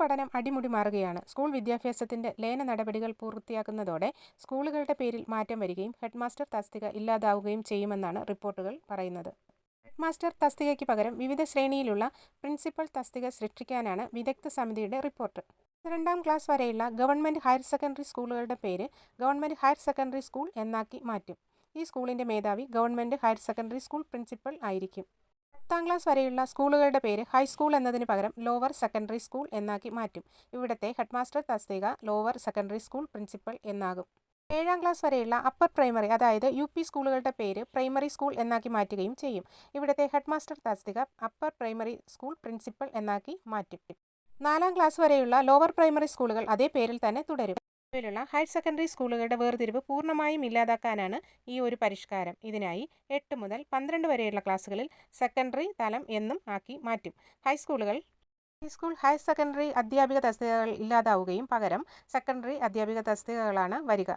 പഠനം അടിമുടി മാറുകയാണ്. സ്കൂൾ വിദ്യാഭ്യാസത്തിന്റെ ലയന നടപടികൾ പൂർത്തിയാക്കുന്നതോടെ സ്കൂളുകളുടെ പേരിൽ മാറ്റം വരികയും ഹെഡ്മാസ്റ്റർ തസ്തിക ഇല്ലാതാവുകയും ചെയ്യുമെന്നാണ് റിപ്പോർട്ടുകൾ പറയുന്നത്. ഹെഡ്മാസ്റ്റർ തസ്തികയ്ക്ക് പകരം വിവിധ ശ്രേണിയിലുള്ള പ്രിൻസിപ്പൽ തസ്തിക സൃഷ്ടിക്കാനാണ് വിദഗ്ധ സമിതിയുടെ റിപ്പോർട്ട്. പന്ത്രണ്ടാം ക്ലാസ് വരെയുള്ള ഗവൺമെന്റ് ഹയർ സെക്കൻഡറി സ്കൂളുകളുടെ പേര് ഗവൺമെന്റ് ഹയർ സെക്കൻഡറി സ്കൂൾ എന്നാക്കി മാറ്റും. ഈ സ്കൂളിന്റെ മേധാവി government higher secondary school principal ആയിരിക്കും. പത്താം ക്ലാസ് വരെയുള്ള സ്കൂളുകളുടെ പേര് ഹൈസ്കൂൾ എന്നതിന് പകരം ലോവർ സെക്കൻഡറി സ്കൂൾ എന്നാക്കി മാറ്റും. ഇവിടുത്തെ ഹെഡ്മാസ്റ്റർ തസ്തിക ലോവർ സെക്കൻഡറി സ്കൂൾ പ്രിൻസിപ്പൽ എന്നാകും. ഏഴാം ക്ലാസ് വരെയുള്ള അപ്പർ പ്രൈമറി അതായത് യു പി സ്കൂളുകളുടെ പേര് പ്രൈമറി സ്കൂൾ എന്നാക്കി മാറ്റുകയും ചെയ്യും. ഇവിടുത്തെ ഹെഡ്മാസ്റ്റർ തസ്തിക അപ്പർ പ്രൈമറി സ്കൂൾ പ്രിൻസിപ്പൽ എന്നാക്കി മാറ്റും. നാലാം ക്ലാസ് വരെയുള്ള ലോവർ പ്രൈമറി സ്കൂളുകൾ അതേ പേരിൽ തന്നെ തുടരും. നിലവിലുള്ള ഹയർ സെക്കൻഡറി സ്കൂളുകളുടെ വേർതിരിവ് പൂർണമായും ഇല്ലാതാക്കാനാണ് ഈ ഒരു പരിഷ്കാരം. ഇതിനായി എട്ട് മുതൽ പന്ത്രണ്ട് വരെയുള്ള ക്ലാസ്സുകളിൽ സെക്കൻഡറി തലം എന്നും ആക്കി മാറ്റും. ഹൈസ്കൂളുകൾ ഹൈസ്കൂൾ ഹയർ സെക്കൻഡറി അധ്യാപിക തസ്തികകൾ ഇല്ലാതാവുകയും പകരം സെക്കൻഡറി അധ്യാപിക തസ്തികകളാണ് വരിക.